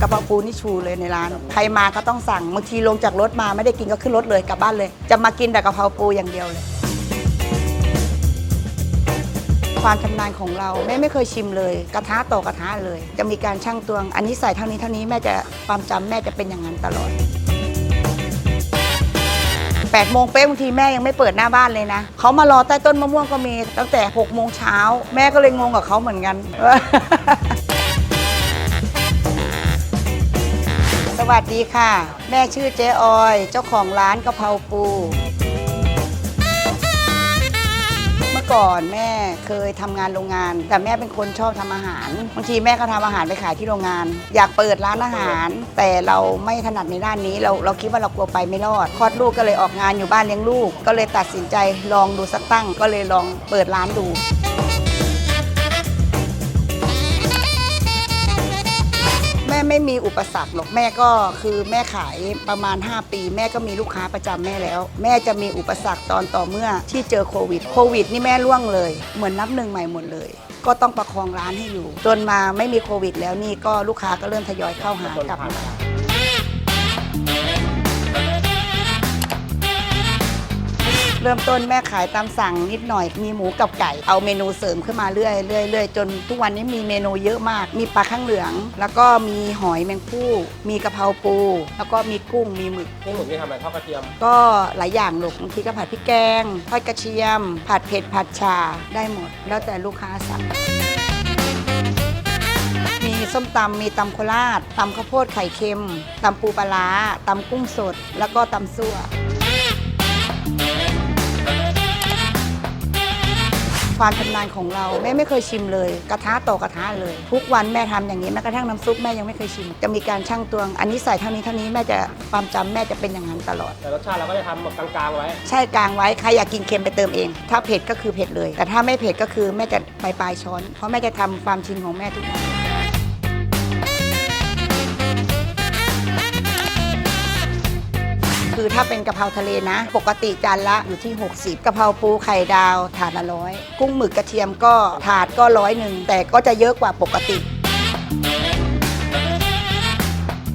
กะเพราปูนี่ชูเลยในร้าน ใครมาก็ต้องสั่งบางทีลงจากรถมาไม่ได้กินก็ขึ้นรถเลยกลับบ้านเลย จะมากินแต่กะเพราปูอย่างเดียวเลย ความชำนาญของเราแม่ไม่เคยชิมเลย กระทะต่อกระทะเลย จะมีการชั่งตวง อันนี้ใส่เท่านี้เท่านี้แม่จะความจำแม่จะเป็นอย่างนั้นตลอด8โมงเป๊ะบางทีแม่ยังไม่เปิดหน้าบ้านเลยนะเขามารอใต้ต้นมะม่วงก็มีตั้งแต่6โมงเช้า แม่ก็เลยงงกับเขาเหมือนกัน วัสดีค่ะ แม่ชื่อเจ๊ออย เจ้าของร้านกะเพราปู เมื่อก่อนแม่เคยทำงานโรงงาน แต่แม่เป็นคนชอบทำอาหารบางทีแม่ก็ทำอาหารไปขายที่โรงงาน อยากเปิดร้านอาหาร แต่เราไม่ถนัดในด้านนี้ เราเราคิดว่าเรากลัวไปไม่รอดคลอดลูกก็เลยออกงานอยู่บ้านเลี้ยงลูก ก็เลยตัดสินใจลองดูสักตั้ง ก็เลยลองเปิดร้านดู ม่ไม่มีอุปสรรคหรอกแม่ก็คือแม่ขายประมาณ 5 ปี แม่ก็มีลูกค้าประจำแม่แล้ว แม่จะมีอุปสรรคตอนต่อเมื่อที่เจอโควิดโควิดนี่แม่ล่วงเลย เหมือนนับหนึ่งใหม่หมดเลย ก็ต้องประคองร้านให้อยู่ จนมาไม่มีโควิด แล้วนี่ก็ลูกค้าก็เริ่มทยอยเข้าหากลับมา เริ่มต้นแม่ขายตามสั่งนิดหน่อย มีหมูกับไก่ เอาเมนูเสริมขึ้นมาเรื่อยเรื่อยเรื่อยจนทุกวันนี้มีเมนูเยอะมาก มีปลาข้างเหลือง แล้วก็มีหอยแมงผู้ มีกะเพราปู แล้วก็มีกุ้ง มีหมึก นี่หมูนี่ทำอะไรทอดกระเทียม ก็หลายอย่างลูกบางทีก็ผัดพริกแกง ทอดกระเทียม ผัดเผ็ด ผัดชา ได้หมด แล้วแต่ลูกค้าสั่งมีส้มตำ มีตำโคราชตำข้าวโพดไข่เค็มตำปูปลาร้าตำกุ้งสด แล้วก็ตำซั่ว ความชำนาญของเราแม่ไม่เคยชิมเลย กระทะต่อกระทะเลย ทุกวันแม่ทำอย่างนี้แม้กระทั่งน้ำซุปแม่ยังไม่เคยชิม จะมีการชั่งตวง อันนี้ใส่เท่านี้เท่านี้แม่จะความจำแม่จะเป็นอย่างนั้นตลอด แต่รสชาติเราก็จะทำแบบกลางๆไว้ ใช่กลางไว้ใครอยากกินเค็มไปเติมเอง ถ้าเผ็ดก็คือเผ็ดเลย แต่ถ้าไม่เผ็ดก็คือแม่จะปลายปลายๆช้อน เพราะแม่จะทำความชินของแม่ทุกวัน คือถ้าเป็นกะเพราทะเลนะ ปกติจานละอยู่ที่ 60กะเพราปูไข่ดาวถาดละร้อยกุ้งหมึกกระเทียมก็ถาดก็ร้อยหนึ่งแต่ก็จะเยอะกว่าปกติ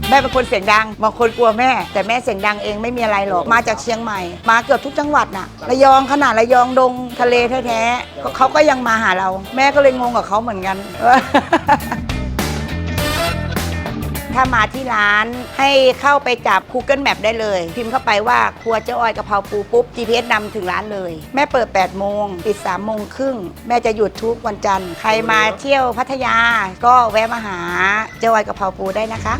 แม่เป็นคนเสียงดัง บางคนกลัวแม่ แต่แม่เสียงดังเองไม่มีอะไรหรอก มาจากเชียงใหม่ มาเกือบทุกจังหวัดน่ะ ระยองขนาดระยองดงทะเลแท้ๆเขาก็ยังมาหาเรา แม่ก็เลยงงกับเขาเหมือนกัน ถ้ามาที่ร้านให้เข้าไปจับ Google Map ได้เลย พิมพ์เข้าไปว่าครัวเจ้าอ้อยกะเพราปูปุ๊บ GPS นำถึงร้านเลย แม่เปิด 8 โมง ปิด 3 โมงครึ่ง แม่จะหยุดทุกวันจันทร์ ใครมาเที่ยวพัทยาก็แวะมาหาเจ้าอ้อยกะเพราปูได้นะคะ